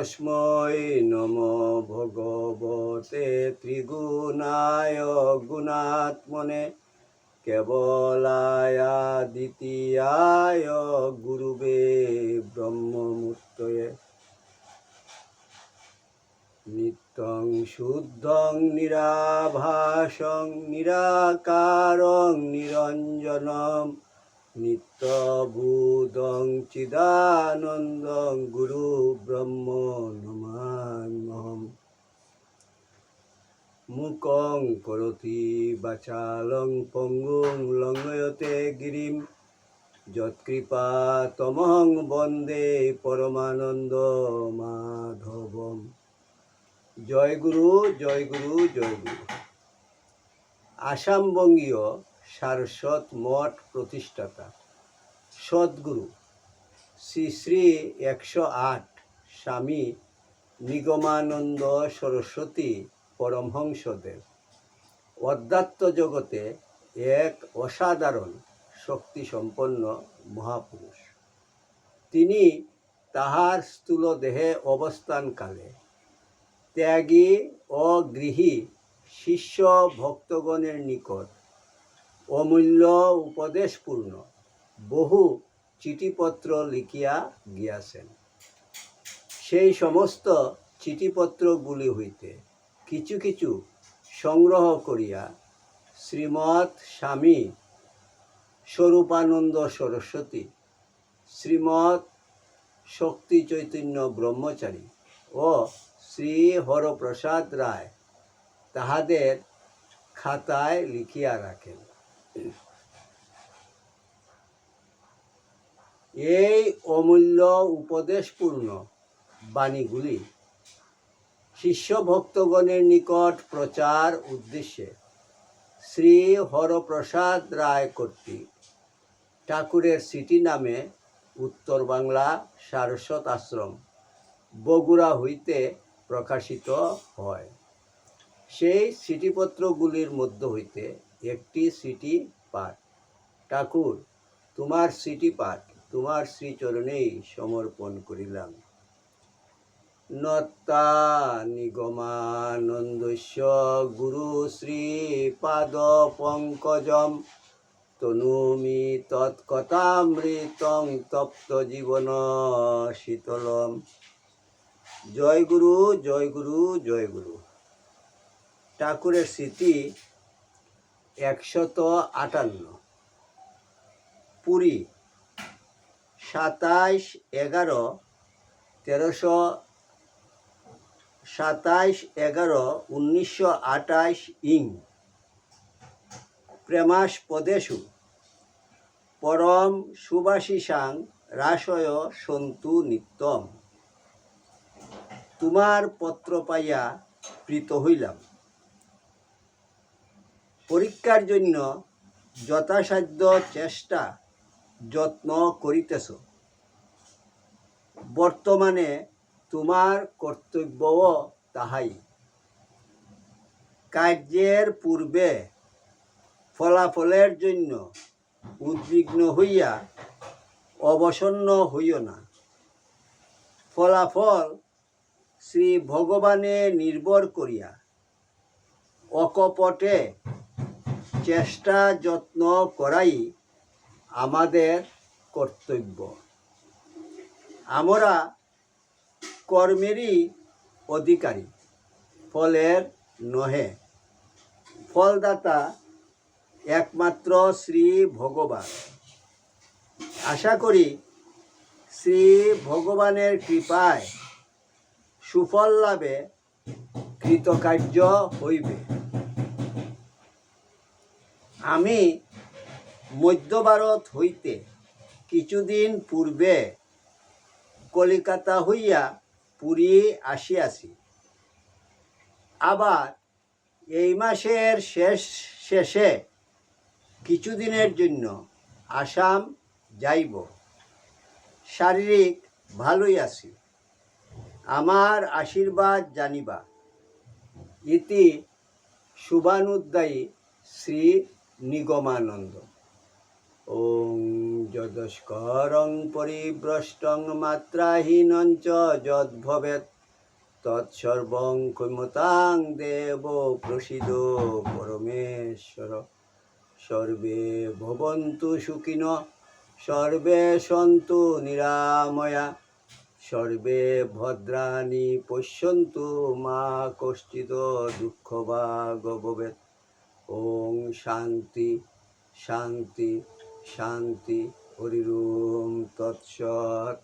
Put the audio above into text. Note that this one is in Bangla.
তস্মৈ নম ভগবতে ত্রিগুণায় গুণাত্মনে কেবলায়া দ্বিতীয়ায় গুরুবে ব্রহ্মমূর্তয়ে। নিত্যং শুদ্ধং নিরাভাসং নিরাকারং নিরঞ্জনম নিত্যভূতং চিদানন্দং গুরু ব্রহ্ম নমান্যহম মুকং করতি বাচালং পঙ্গুং লঙ্ঘয়তে গিরিম। যৎকৃপা তমহং বন্দে পরমানন্দ মাধবম। জয় গুরু জয় গুরু জয় গুরু। আসামবঙ্গীয় সারস্বত মঠ প্রতিষ্ঠাতা। সদ্গুরু শ্রী শ্রী একশো আট স্বামী নিগমানন্দ সরস্বতী পরমহংসদেব। অধ্যাত্ম জগতে এক অসাধারণ শক্তিসম্পন্ন মহাপুরুষ। তিনি তাহার স্থূল দেহে অবস্থানকালে ত্যাগী ও গৃহী শিষ্য, ভক্তগণের নিকট অমূল্য উপদেশপূর্ণ। বহু চিঠিপত্র লিখিয়া গিয়াছেন। সেই সমস্ত চিঠিপত্রগুলি হইতে কিছু কিছু সংগ্রহ করিয়া শ্রীমৎ স্বামী স্বরূপানন্দ সরস্বতী, শ্রীমৎ শক্তি চৈতন্য ব্রহ্মচারী ও শ্রী হরপ্রসাদ রায় তাহাদের খাতায় লিখিয়া রাখেন। এই অমূল্য উপদেশপূর্ণ বাণীগুলি শিষ্য ভক্তগণের নিকট প্রচার উদ্দেশ্যে শ্রী হরপ্রসাদ রায় কর্তৃক ঠাকুরের সিটি নামে উত্তর বাংলা সারস্বত আশ্রম বগুড়া হইতে প্রকাশিত হয়। সেই চিঠিপত্রগুলির মধ্য হইতে একটি সিটি পাঠ ঠাকুর, তোমার সিটি পাঠ তোমার শ্রীচরণেই সমর্পণ করিলাম। নত্তা নিগমানন্দস্য গুরু শ্রী পাদ পঙ্কজম, তনুমি তৎকথামৃতং তপ্ত জীবন শীতলম। জয় গুরু জয় গুরু জয় গুরু। ঠাকুরের স্মৃতি একশত আটান্ন। পুরী, সাতাইশ এগারো, তেরোশো সাতাইশ এগারো, উনিশশো আটাইশ ইং। প্রেমাস পদেশু পরম সুবাসিসাং রাসয় সন্তু নিত্যম। তোমার পত্র পাইয়া প্রীত হইলাম। পরীক্ষার জন্য যথাসাধ্য চেষ্টা, যত্ন করিতেছ। বর্তমানে তোমার কর্তব্যও তাহাই। কার্যের পূর্বে ফলাফলের জন্য উদ্বিগ্ন হইয়া অবসন্ন হইও না। ফলাফল শ্রী ভগবানে নির্ভর করিয়া, অকপটে চেষ্টা, যত্ন করাই আমাদের কর্তব্য। আমরা কর্মেরই অধিকারী, ফলের নহে। ফলদাতা একমাত্র শ্রী ভগবান। আশা করি শ্রী ভগবানের কৃপায় সুফল লাভে কৃতকার্য হইবে। আমি মধ্য ভারত হইতে কিছুদিন পূর্বে কলিকাতা হইয়া পুরী আসিয়াছি। আবার এই মাসের শেষ, শেষে কিছুদিনের জন্য আসাম যাইব। শারীরিক ভালোই আছি। আমার আশীর্বাদ জানিবা। ইতি শুভানুদ্দায়ী শ্রী নিগমানন্দ। ওং যদস্করং পরিভ্রষ্টং মাত্রাহীনং চ তৎসর্বং ক্ষমতাং দেব প্রসিদ পরমেশ্বর। সর্বে ভবন্তু সুখিন, সর্বে সন্তু নিরাময়া, সর্বে ভদ্রাণি পশ্যন্তু মা কষ্টিত দুঃখ বা ভবেৎ। ওং শান্তি শান্তি শান্তি হরিরোম তৎসৎ।